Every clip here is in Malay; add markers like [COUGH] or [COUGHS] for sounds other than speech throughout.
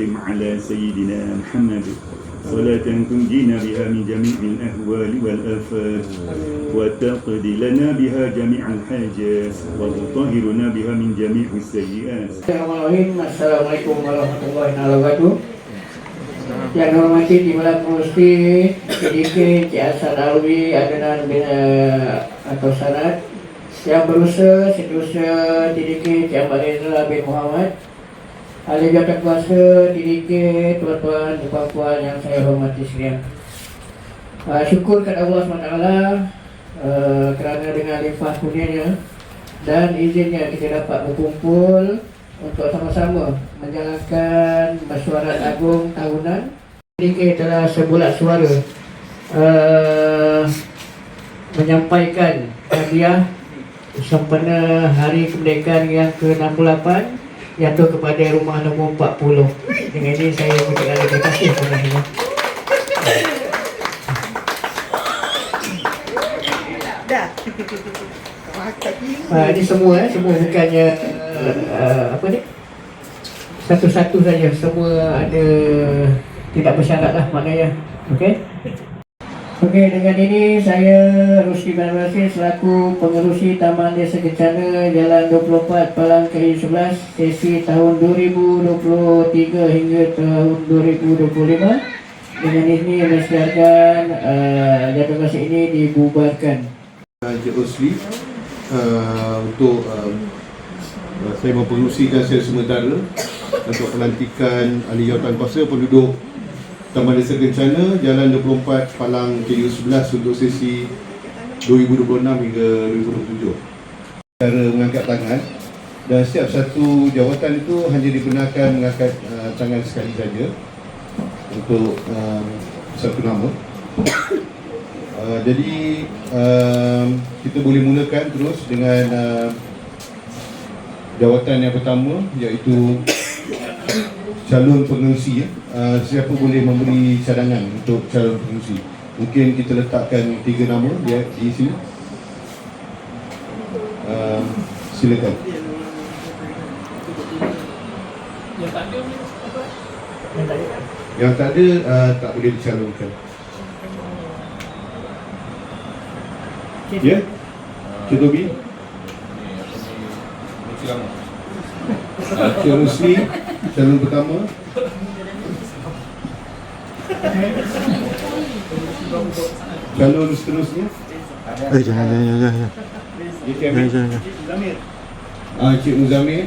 وسلم على سيدنا محمد. صلاة تنجينا بها من جميع الأهوال والآفات. وتقضي لنا بها جميع الحاجات. وتطهرنا بها من جميع السيئات. السلام عليكم ورحمة الله وبركاته. Yang hormati Timurat Musti sedikit Cik Asad Alwi Adenan bin eh, Atau Sanat Yang berusaha Sedusa sedikit Cik Abad Ezra bin Muhammad. Ahli Jawatan Kuasa TDK Tuan-tuan dan puan-puan yang saya hormati sekalian uh, Syukur kepada Allah SWT uh, Kerana dengan limpah kurnianya dan izinnya kita dapat berkumpul untuk sama-sama menjalankan mesyuarat agung tahunan. Ini adalah sebulat suara uh, menyampaikan hadiah sempena Hari Kemerdekaan yang ke-68 jatuh kepada rumah nombor 40. Dengan ini saya ucapkan terima kasih kepada semua. Uh, ini semua eh, semua bukannya uh, uh, apa ni? Satu-satu saja, semua ada tidak bersyarat lah maknanya. Okey. Okey, dengan ini saya Rusdi bin Rasid selaku pengerusi Taman Desa Kencana Jalan 24 Palang Kayu 11 sesi tahun 2023 hingga tahun 2025. Dengan ini mensiarkan uh, jatuh kasih ini dibubarkan. Encik Rosli uh, untuk uh, saya mempengerusikan secara sementara untuk pelantikan ahli jawatan kuasa penduduk Taman Desa Kencana Jalan 24 Palang KU 11 untuk sesi 2026 hingga 2027 cara mengangkat tangan dan setiap satu jawatan itu hanya dibenarkan mengangkat uh, tangan sekali saja untuk um, satu nama. Uh, jadi um, kita boleh mulakan terus dengan uh, jawatan yang pertama iaitu calon pengerusi ya. Uh, siapa boleh memberi cadangan untuk calon pengerusi mungkin kita letakkan tiga nama dia di sini. Um, silakan. Yang tak ada uh, tak boleh dicalonkan. Ya? Cik Tobi? Cik Rusli, calon pertama. Calon seterusnya. Eh jangan jangan jangan jangan. Cik Jangan Amin. jangan. jangan. Ah, Cik Muzamil.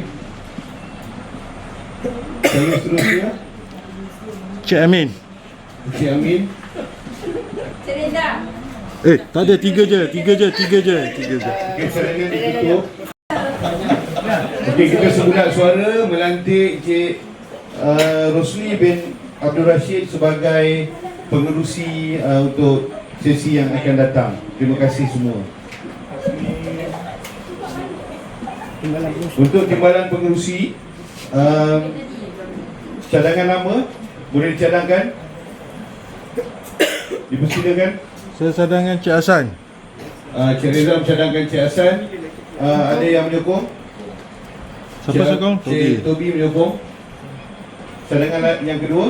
Calon seterusnya. Cik Amin. Cik Amin. Eh tak ada tiga je, tiga je, tiga je, tiga je. Okey, cadangan ditutup. Okey, kita sebulat suara melantik Cik uh, Rosli bin Abdul Rashid sebagai pengerusi uh, untuk sesi yang akan datang. Terima kasih semua. Untuk timbalan pengerusi, um, cadangan nama boleh dicadangkan? Dipersilakan. Saya sadangan Cik Hasan. Uh, Cik Reza mencadangkan Cik Hassan. Uh, ada yang menyokong? Siapa Cik- sokong? Cik Tobi. Tobi menyokong. Cadangan yang kedua,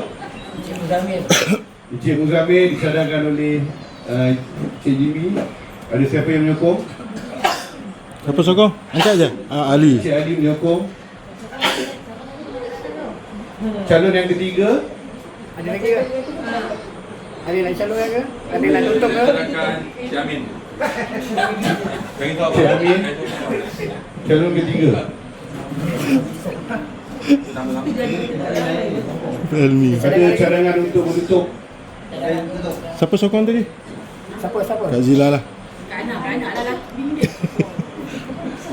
Encik Muzamil. [COUGHS] Encik Muzamil dicadangkan oleh uh, Cik Jimmy. Ada siapa yang menyokong? Siapa sokong? Angkat je. Ah, Ali. Cik Ali menyokong. Calon yang ketiga, Ada lagi ke? Ada lagi calon ke? Ada lagi tutup ke? Cik Amin. [LAUGHS] Cik Amin. calon ketiga. Helmi. Ada cadangan untuk menutup. Siapa sokong tadi? Siapa siapa? Kak Zila lah.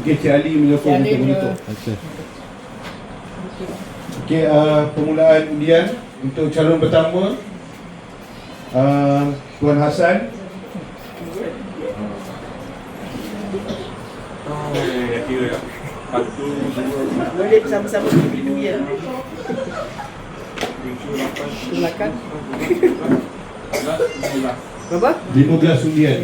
Okey, Cik Ali menyokong Cik Ali untuk menutup. Okey. Okey, uh, permulaan undian untuk calon pertama uh, Tuan Hassan Eh, kira ya. Satu, dua, Boleh bersama-sama ya. tujuh, lapan, Silakan. Berapa? 15 undian.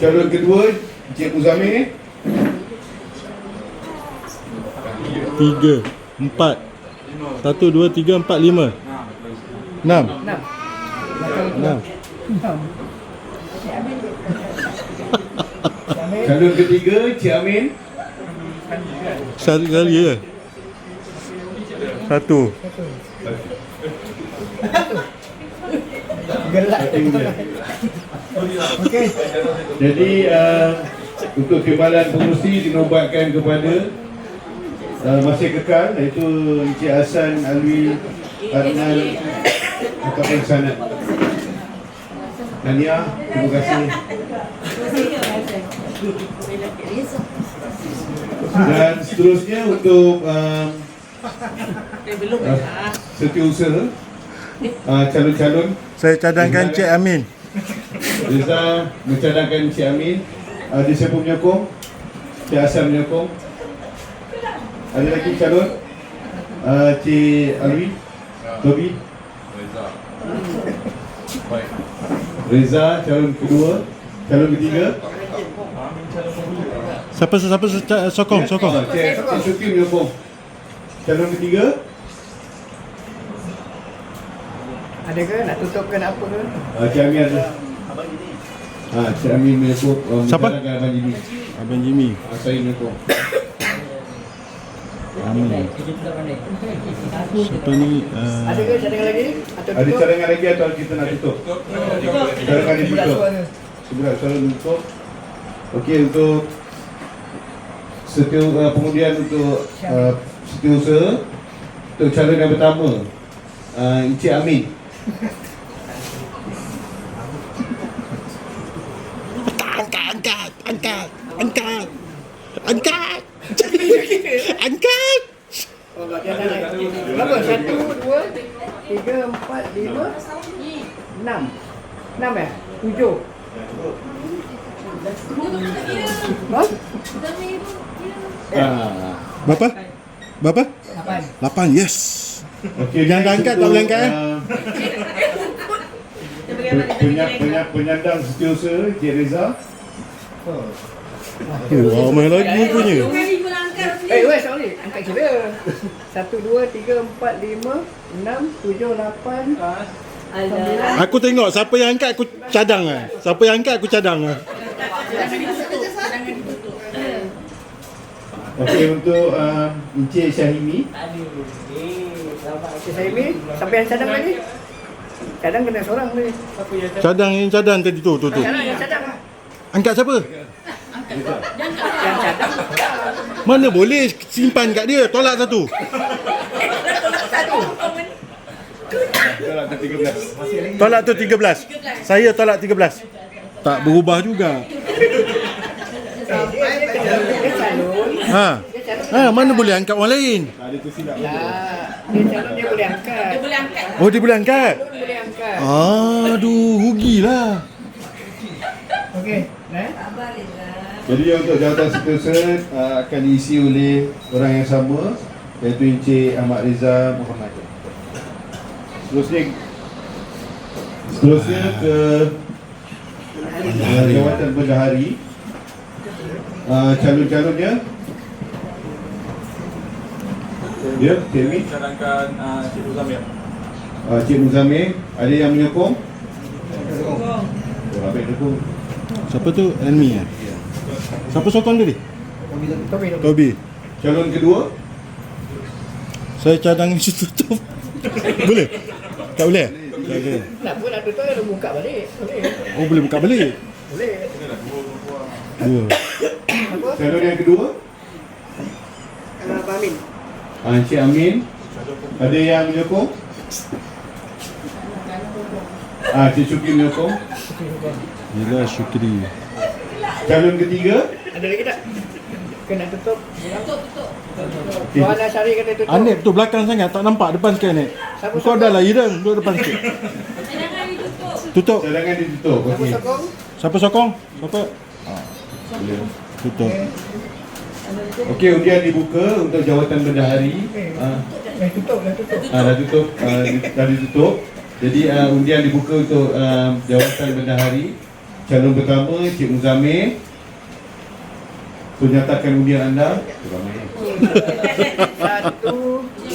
Calon kedua Encik Muzamil Tiga Empat Satu, dua, tiga, empat, lima Enam Enam. Enam Calon ketiga Encik Amin Satu kali je Satu Gelak. Okey. Jadi uh, untuk timbalan pengurusi dinobatkan kepada uh, masih kekal iaitu Encik Hassan Alwi Arnal Kapten Sanat. Nania, terima kasih. Dan seterusnya untuk um, uh, setiausaha uh, calon-calon Saya cadangkan Cik Amin Reza mencadangkan Encik Amin Ada siapa menyokong? Cik Hassan menyokong Ada lagi calon? Uh, Cik Alwi? Tobi? Reza. Baik. Reza calon kedua Calon ketiga? Siapa siapa siapa sokong sokong. Ah, Cik, Cik Syuki menyokong Calon ketiga? Ada ke? Nak tutup ke nak apa ke? Cik Amin ada. Ah, Cik Amin menyokong uh, Siapa? mencadangkan Abang Jimmy? Abang Jimmy. Uh, Saya menyokong Amin. Siapa ni? Uh, Ada ke cadangan lagi? Atau Ada tutup? cadangan lagi atau kita nak tutup? Cadangan ditutup Sebelah selalu untuk Okey untuk setiap uh, pengundian untuk uh, setiausaha untuk calon yang pertama uh, Encik Amin Angkat Angkat Angkat Angkat Angkat Oh, cadangan. Berapa? Satu, dua, tiga, empat, lima, enam. Enam ya? Tujuh. Hah? uh, Berapa? Berapa? Lapan. Lapan yes Okey Jangan next angkat, tak boleh angkat, uh, penyandang setiausaha Encik Reza Oh, main lagi punya Eh, weh, sorry. Angkat kira. Satu, dua, tiga, empat, lima, enam, tujuh, lapan, sembilan. Aku tengok siapa yang angkat aku cadang ah. Siapa yang angkat aku cadang ah. Okey untuk uh, Encik Syahimi Okey, saya ni. Siapa yang cadang tadi? Cadang kena seorang ni. Cadang yang cadang tadi tu tu tu. Cadang yang cadang. Angkat siapa? Yang cadang. Mana boleh simpan kat dia tolak satu. Tolak ke 13 Tolak tu 13. Saya tolak 13. Tak berubah juga. [LAUGHS] Eh, dia, dia kena. Dia calon. Ha. Ha, mana boleh angkat orang lain? Ada tersilap Lah, dia calon dia boleh angkat. Dia boleh angkat. Oh dia boleh angkat. Boleh angkat. Aduh, rugilah. Okey. Eh? Jadi untuk jawatan setiausaha uh, akan diisi oleh orang yang sama iaitu Encik Ahmad Reza Muhammad. Seterusnya seterusnya ke uh, jawatan bendahari. Uh, calon-calonnya Ya, Cik Amin. Cadangkan uh, Cik Uzamir. Uh, Cik Muzamil, ada yang menyokong? Menyokong. Oh, apa yang menyokong? Siapa tu? Enemy ah. Siapa sokong tadi? Tobi, Tobi. Tobi. Calon kedua? Saya cadang yang tutup. [LAUGHS] boleh? Tak boleh? Tak boleh. Tak apa nak tutup, dia buka balik. Boleh. Oh boleh buka balik. Boleh. Dua. Calon yang kedua? Kalau Abang Amin. Ah, Encik Amin. Ada yang menyokong? Ah, Cik Syukri menyokong. Yelah Syukri. Calon ketiga? Ada lagi tak? Ke nak tutup? Tutup, tutup. Okey. Tuan Nasari kata tutup. Anip tu belakang sangat tak nampak depan sikit Anip. Siapa Kau dah lah Irem duduk depan sikit. Jangan ditutup. Tutup. Cadangan ditutup. Siapa sokong? Siapa sokong? Siapa? Boleh. Tutup. Okey, undian dibuka untuk jawatan bendahari. Ah, Eh, tutup dah tutup. ah, dah tutup, di- dah ditutup. Jadi uh, undian dibuka untuk uh, jawatan bendahari. Calon pertama Cik Muzamil. Menyatakan undian anda. Satu,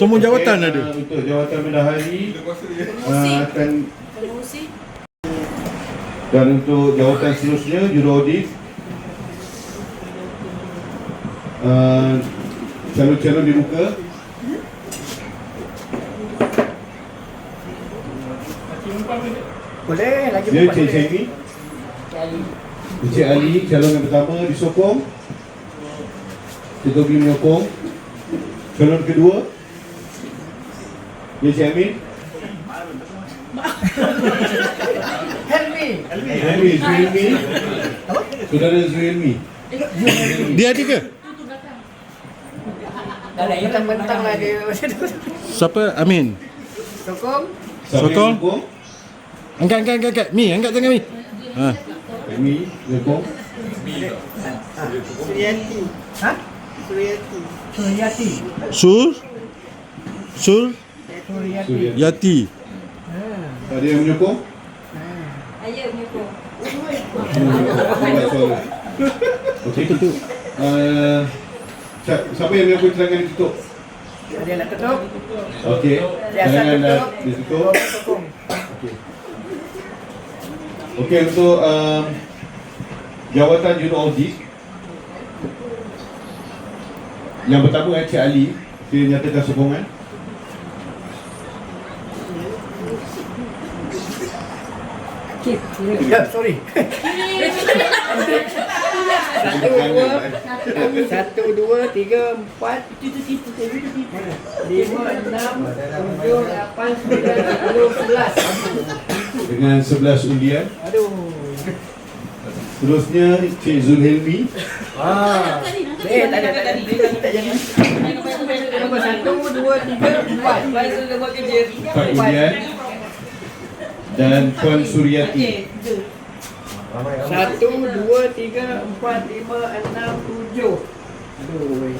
Semua jawatan Okey, ada. ah, Untuk jawatan bendahari uh, akan dan untuk jawatan seterusnya jurudis uh, calon-calon dibuka. Boleh, lagi Ya, empat Cik boleh. Syahmi. Encik Ali, calon yang pertama disokong. Cik Tobi menyokong. Calon kedua. Ya, Cik Amin. Helmi. Helmi, Zuilmi. Saudara Zuilmi. Dia ada ke? Mentang-mentang lah dia. Siapa? Amin. Sokong. Sokong. Angkat, angkat, angkat, angkat. Mi, angkat tangan Mi. Ha. Helmi, menyokong. Suryati. Ha? Suryati. Suryati. Sur. Sur. Suryati. Yati. Ada yang menyokong? Ayah menyokong. Suara. Okey. Uh, si- siapa yang menyokong cadangan ditutup? Ada yang nak tutup? Okey. Dah tutup. ditutup. Sokong. Okey untuk um, jawatan juru audit Yang pertama Encik Ali Dia nyatakan sokongan Ya, sorry. Satu, dua, satu, dua, tiga, empat, lima, enam, tujuh, lapan, sembilan, sepuluh, sebelas. Dengan 11 undian Aduh. Terusnya Encik Zulhelmi Ah. Eh, tak ada, tak ada. Tak jadi. Nombor satu, dua, tiga, empat. Empat undian Dan Puan Suryati Satu, dua, tiga, empat, lima, enam, tujuh. Aduh.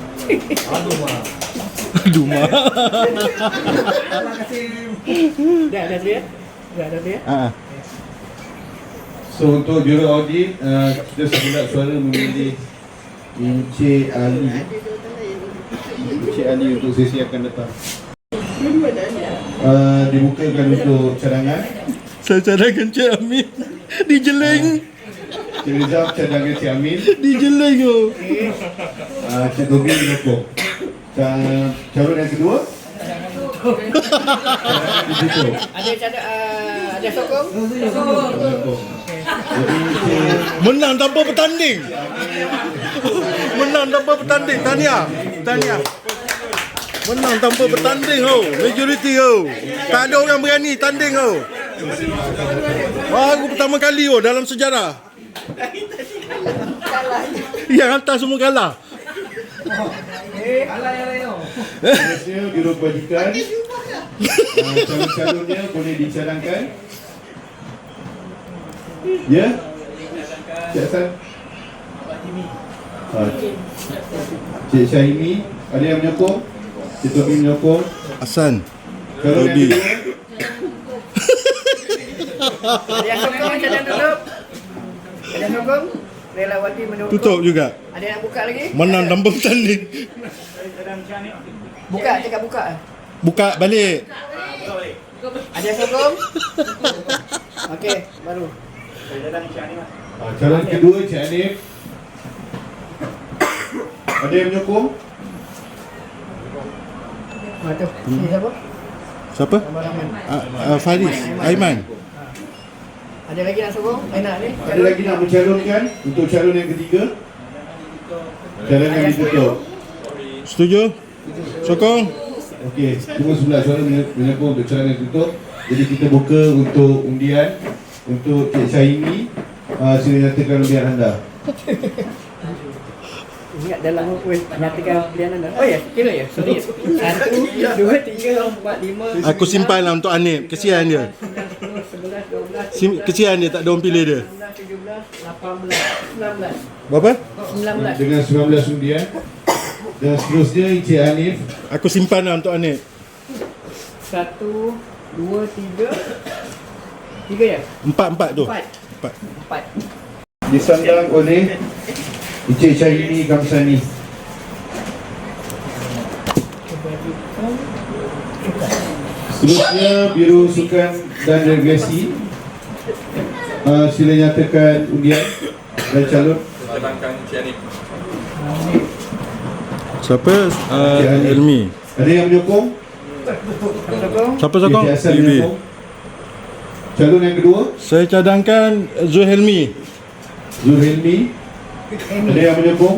Aduh, mak. Dah, dah tu ya? Dah, dah tu ya? Ha. So untuk juru audit uh, Kita sebulat suara memilih Encik Ali Encik Ali untuk sesi akan datang uh, Dibukakan untuk cadangan Saya cadangkan Cik Amin. Dijeleng. Cik Rizal cadangan Cik Amin Dijeleng oh. uh, Cik Tobi menyokong Ca- Calon yang kedua Ada cara, uh, ada sokong? Menang tanpa bertanding. Menang tanpa bertanding. Tahniah. Tahniah. Menang tanpa bertanding oh. Majoriti oh. Tak ada orang berani tanding oh. Baru pertama kali oh dalam sejarah. Yang hantar semua kalah. Seterusnya Biro Kebajikan uh, Calon-calonnya boleh dicadangkan Ya Cik Hassan Cik Syahimi Ada yang menyokong Cik Tobi menyokong Hasan. Yang Tobi. kedua Ada yang sokong, cadang tutup. Ada yang sokong? Relawati menukung. Tutup juga. Ada yang buka lagi? Menang Ada. tanpa bertanding. Buka, cakap buka. Buka balik. Ada yang sokong? Okey, baru. Ah, Calon kedua Cik Hanif Ada yang menyokong Ah, siapa? Siapa? Uh, uh, Faris Aiman Ada lagi nak sokong? Ni? Ada lagi nak mencalonkan untuk calon yang ketiga? Cadangan ditutup. Setuju? Sokong? Okey, cuma sebelah suara menyokong untuk cadangan ditutup. Jadi kita buka untuk undian untuk Cik Syahimi. Uh, sila nyatakan undian anda. Ingat dalam weh, nyatakan pilihan anda. Oh ya, kira ya. Sorry. [LAUGHS] Satu, dua, tiga, empat, lima. Aku simpan lah untuk Anip Kesian dia Sepuluh, sebelas, dua belas, Sim- Kesian dia tak ada orang pilih dia enam belas, tujuh belas, lapan belas, sembilan belas. Berapa? Sembilan belas. Dengan 19 undian. Dan seterusnya Encik Hanif Aku simpan lah untuk Anip Satu, dua, tiga. Tiga ya? Empat, empat tu Empat. Empat Empat. disandang oleh Encik Syahimi Kamsani. Seterusnya Biro Sukan dan Rekreasi. Uh, sila nyatakan undian dan calon. Cik. Siapa? Uh, Cik Anip. Elmi Ada yang menyokong? Siapa sokong? Menyokong. Calon yang kedua, Saya cadangkan Zul Helmi Zulhilmi. Ada yang menyokong?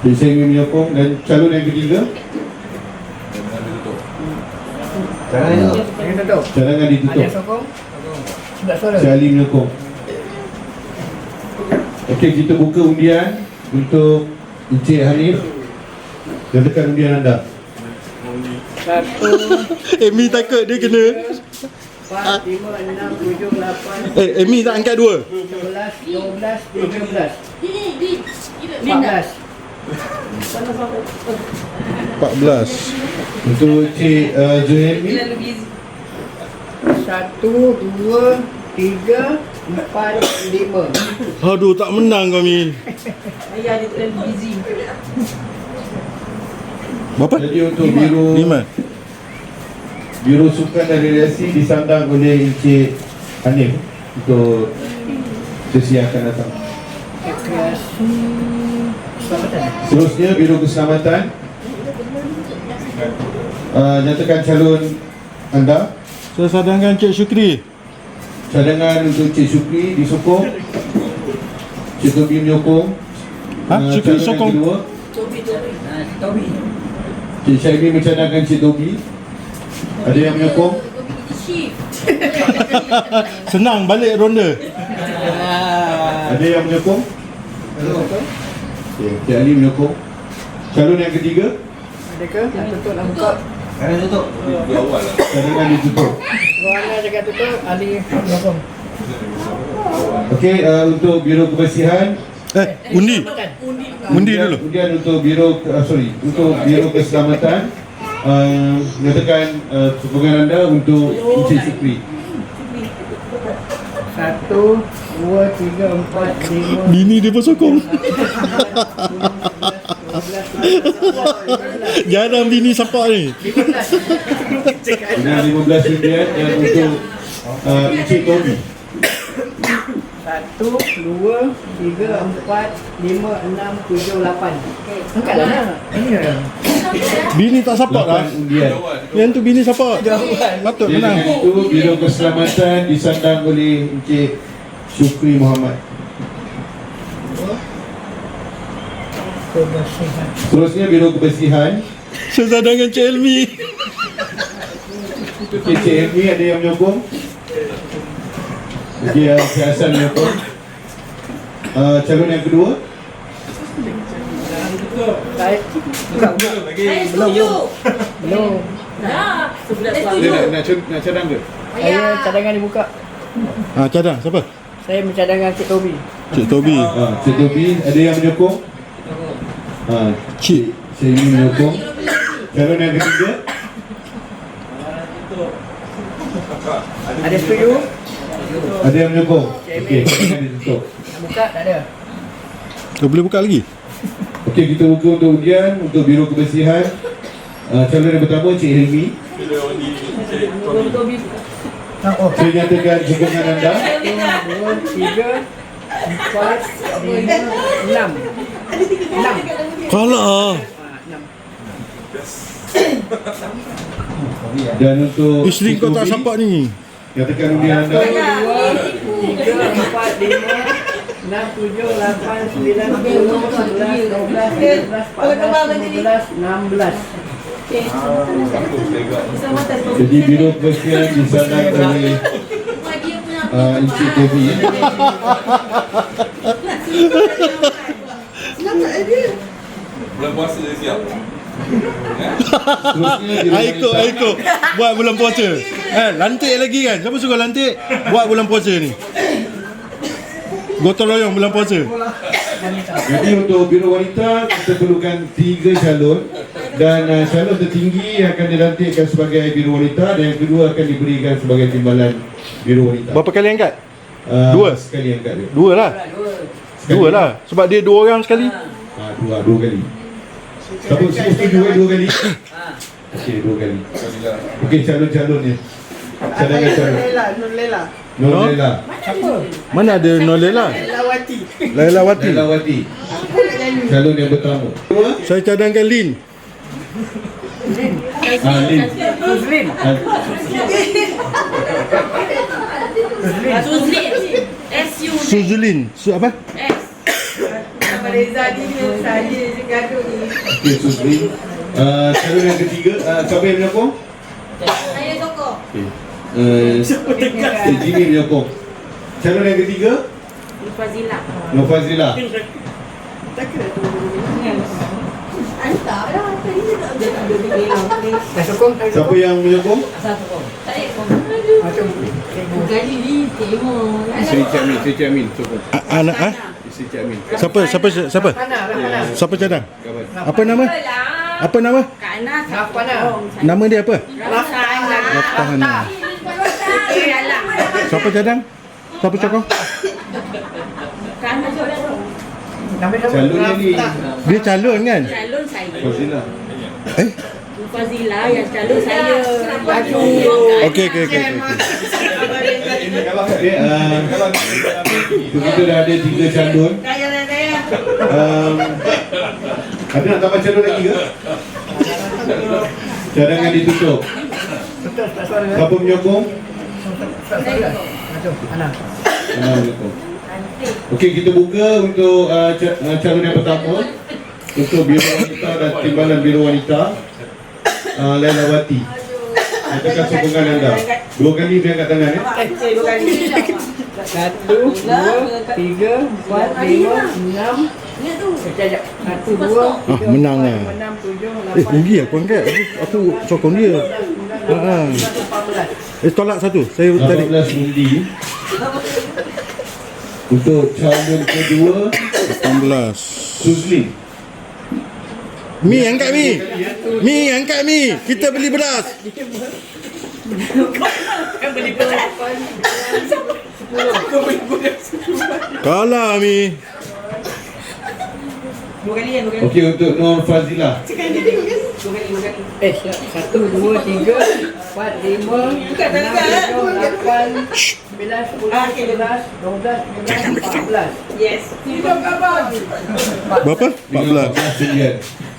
Encik Syahimi menyokong. Dan calon yang ketiga, Yang tutup. cadangan Ada ditutup. yang sokong? Sebelah suara. Ali menyokong. Okey, kita buka undian untuk Encik Hanif. Nyatakan undian anda. Satu, Amy takut dia kena empat, lima, enam, tujuh, lapan, Eh, Amy tak angkat dua sebelas, dua belas, tiga belas, Ini, ini. empat belas. 14 Untuk Encik uh, Zuhaimi. Satu, dua, tiga, empat, lima. Aduh tak menang kami Ayah dia terlalu busy. Berapa? Jadi untuk Biro Lima Biro Sukan dan Rekreasi disandang oleh Encik Hanif untuk sesi yang akan datang. Seterusnya Biro Keselamatan uh, nyatakan calon anda. Saya sadangkan Cik Syukri Cadangan untuk Cik Syukri disokong. Cik Tobi menyokong. Ha? Uh, Syukri sokong. Kedua, Tobi, Tobi. Tobi. Cik Syahimi mencadangkan Cik Tobi. Ada yang menyokong? [LAUGHS] Senang balik ronda Ada yang menyokong? Okay, Cik Ali menyokong. Calon yang ketiga, Ada ke? Nak tutup nak buka. Dua awal lah. cadangan ditutup. Ruangan jaga tutup. Ali sokong. Okey, uh, untuk Biro Kebersihan, Eh, undi Undi dulu Kemudian untuk Biro uh, sorry, untuk Biro Keselamatan uh, nyatakan uh, sokongan anda untuk Encik Syukri. Satu, dua, tiga, empat, lima, Bini dia pun sokong [LAUGHS] Jarang bini support ni Dengan 15 undian yang untuk uh, Encik Tobi. Satu, dua, tiga, empat, lima, enam, tujuh, lapan. Angkatlah nak. Ini Bini tak support lah 8 undian. Yang tu bini support Patut menang itu Biro Keselamatan disandang oleh Encik Syukri Muhammad. Kebersihan. Seterusnya Biro Kebersihan. Saya sadangkan Cik Elmi Okey, Cik Amy ada yang menyokong? Okey, uh, Cik Hassan menyokong. Uh, calon yang kedua, buka. Saya setuju. Belum. Dah. Sebelah dia suara. nak, nak, nak cadang ke? Saya cadangan dibuka. Ha, cadang siapa? Saya mencadangkan Cik Tobi. Cik Tobi Uh, Cik Tobi, ada yang menyokong? Uh, Cik Cik Amy menyokong. Calon yang ketiga, Ada setuju? ada yang menyokong? Okey, buka? Tak ada. Kau boleh buka lagi? Okey, kita buka untuk undian untuk Biro Kebersihan. Uh, calon yang pertama, Cik. Ah, oh. Saya nyatakan sokongan anda. Satu, dua, tiga, empat, lima, enam. Enam. Kalah Ah. Dan untuk Isteri kau tak sampak ni. Katakan undian anda Tiga, empat, lima, enam, tujuh, lapan, sembilan, sepuluh, sebelas, dua belas, tiga belas, empat belas, lima belas, enam belas. Jadi biro kebersihan disanang oleh uh, Encik Tobi ya. Bulan puasa dia siap. Aiko, wanita Aiko. Buat bulan puasa. Eh, lantik lagi kan? Siapa suka lantik? Buat bulan puasa ni. Gotong royong bulan puasa. Jadi untuk biro wanita kita perlukan tiga calon dan uh, calon tertinggi akan dilantikkan sebagai biro wanita dan yang kedua akan diberikan sebagai timbalan biro wanita. Berapa kali angkat? Uh, Dua? Sekali angkat dia. Dua lah. Dua lah. Sebab dia dua orang sekali. Ha, dua, dua kali. Siapa semua setuju eh dua kali? [COUGHS] Okey, dua kali. Okey, calon-calonnya. Cadangan calon. Nulela. Nolela. Mana ada Nolela? Lawati. Laila Wati. Laila Wati. Calon yang pertama. Dua. Saya cadangkan Lin. Ha, Lin. Muslim. Ha, Suzlin. S-U. Suzulin. Su apa? S. Ni saya je gaduh ni. Okey, Susri. Uh, calon yang ketiga, uh, siapa yang menyokong? Saya tokoh. Okey. Uh, Cik Jimmy menyokong. Calon yang ketiga, Fazila. Nur Fazila. Dah sokong, dah Siapa yang menyokong? Saya Macam Kali ni tengok. Isteri Cik Amin, Isteri Cik Amin sokong. Anak ah? Cik Amin. Siapa? Siapa? Siapa? Panah. Siapa cadang? Apa nama? Apa nama? Kak panah. Nama dia apa? Alah. Siapa cadang? Siapa cakap? Kak siapa? Calonnya ni Dia calon kan? Calon saya. Fazila. Eh? Fazila yang calon saya. Okey, okey, okey. Okay, uh, kita dah ada tiga calon. Um, ada nak tambah calon lagi ke? Cadangan ditutup. Siapa menyokong? Menyokong. Okey, kita buka untuk uh, ca- calon yang pertama untuk biro wanita dan timbalan biro wanita uh, Laila Wati. Katakan sokongan anda. Dua kali dia angkat tangan eh. Satu, dua, tiga, empat, lima, enam. Satu, dua, Ah, menang lah. enam, tujuh, Eh, lapan, rugi aku angkat. Aku, sokong dia. Ha, ha. empat. Eh, tolak satu. Saya tarik. 18 undi untuk calon kedua 18. Suzlin. Mi, angkat Mi. Mi, angkat Mi. Kita beli beras. Kalah Mi. Okey untuk Nur Fazila. Eh, satu, dua, tiga, empat, lima, enam, tujuh, lapan, sembilan, sepuluh, sebelas, dua belas, tiga belas, empat belas. Berapa? 14. 14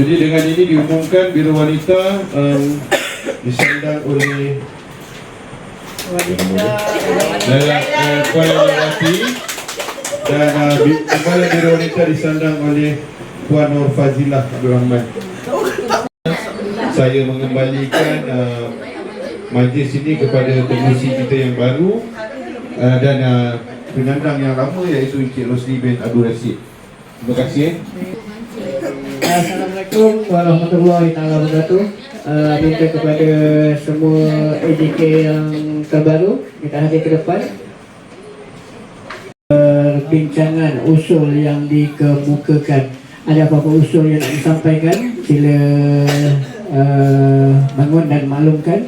Jadi dengan ini diumumkan Biro Wanita um, disandang oleh Laila uh, Kuala Lawati dan uh, Bi- Kepala Biro Wanita disandang oleh Puan Nur Fazilah Abdul Rahman. Saya mengembalikan uh, majlis ini kepada pengurusi kita yang baru uh, dan uh, penyandang yang lama iaitu Encik Rosli bin Abdul Rashid. Terima kasih. Eh. Assalamualaikum warahmatullahi taala wabarakatuh. Uh, minta kepada semua AJK yang terbaru kita hadir ke depan. Perbincangan usul yang dikemukakan. Ada apa-apa usul yang nak disampaikan? Sila uh, bangun dan maklumkan.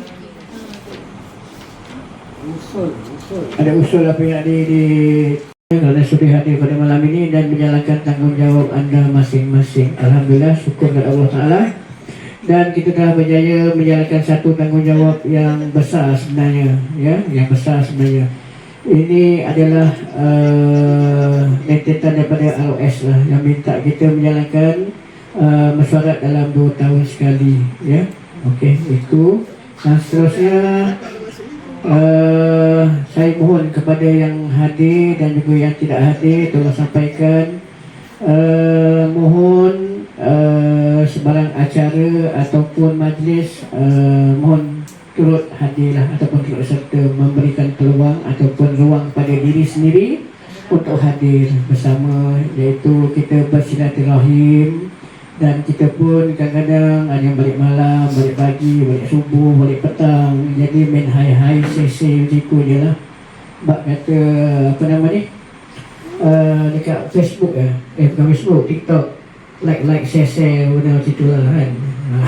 Ada usul apa yang di, di kerana sudah hadir pada malam ini dan menjalankan tanggungjawab anda masing-masing. Alhamdulillah, syukur kepada Allah Ta'ala. Dan kita telah berjaya menjalankan satu tanggungjawab yang besar sebenarnya. ya, Yang besar sebenarnya. Ini adalah uh, rentetan daripada ROS lah yang minta kita menjalankan uh, mesyuarat dalam dua tahun sekali ya okey itu dan seterusnya uh, saya mohon kepada yang hadir dan juga yang tidak hadir tolong sampaikan. Uh, mohon uh, sebarang acara ataupun majlis uh, mohon turut hadirlah ataupun turut serta memberikan peluang ataupun ruang pada diri sendiri untuk hadir bersama iaitu kita bersilaturahim dan kita pun kadang-kadang ada yang balik malam, balik pagi, balik subuh, balik petang jadi main hai-hai macam tu je lah. Bak kata apa nama ni? Uh, dekat Facebook ya eh bukan Facebook, TikTok. Like-like share-share benda macam tu lah kan. Ha.